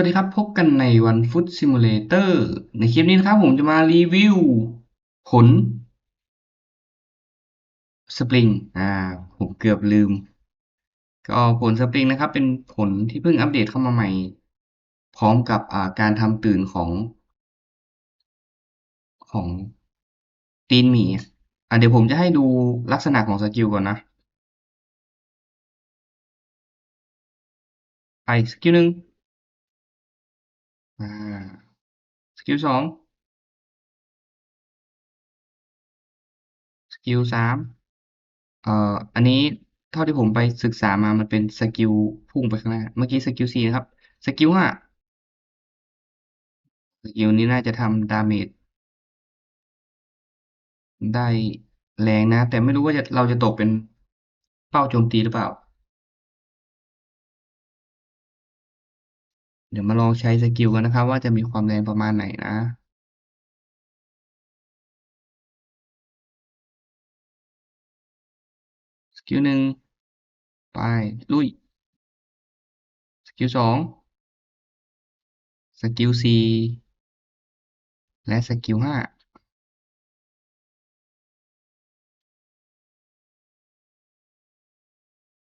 วัสดีครับ พบกันในวันฟุตซิมูเลเตอร์ในคลิปนี้นะครับ ผมจะมารีวิว ผล สปริงอ่า ผมเกือบลืม ก็ผลสปริงนะครับ เป็นผลที่เพิ่งอัปเดตเข้ามาใหม่ พร้อมกับอ่าการทำตื่นของ ของตีนหมีอะเดี๋ยวผมจะให้ดูลักษณะของสกิลก่อนนะไปสกิลหนึ่ง อ่า สกิลสอง สกิลสามเอ่อ อันนี้เท่าที่ผมไปศึกษามามันเป็นสกิลพุ่งไปข้างหน้า เมื่อกี้สกิลสี่นะครับ สกิลห้าสกิลนี้น่าจะทำดาเมจได้แรงนะ แต่ไม่รู้ว่าจะเราจะตกเป็นเป้าโจมตีหรือเปล่า เดี๋ยวมาลองใช้สกิลกันนะครับ ว่าจะมีความแรงประมาณไหนนะสกิลหนึ่งไปลุยสกิลสองสกิลสี่และสกิลห้า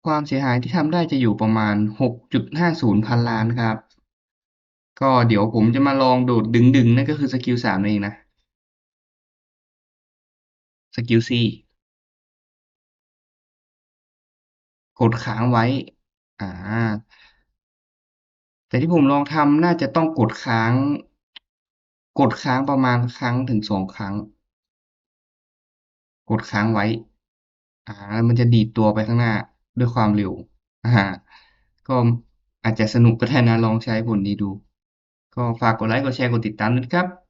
ความเสียหายที่ทำได้จะอยู่ประมาณ 6.50 พันล้านครับ ก็เดี๋ยวผมจะมาลองโดดดึงๆ นั่นก็คือสกิลสามนั่นเองนะ สกิลสี่กดค้างไว้ อ่า แต่ที่ผมลองทำน่าจะต้องกดค้าง กดค้างประมาณครั้งถึงสองครั้ง กดค้างไว้ อ่าแล้วมันจะดีดตัวไปข้างหน้าด้วยความเร็ว อ่า ก็อาจจะสนุกก็ได้นะลองใช้ผลนี้ดู ก็ฝากกดไลค์ กดแชร์ กดติดตามด้วยนะครับ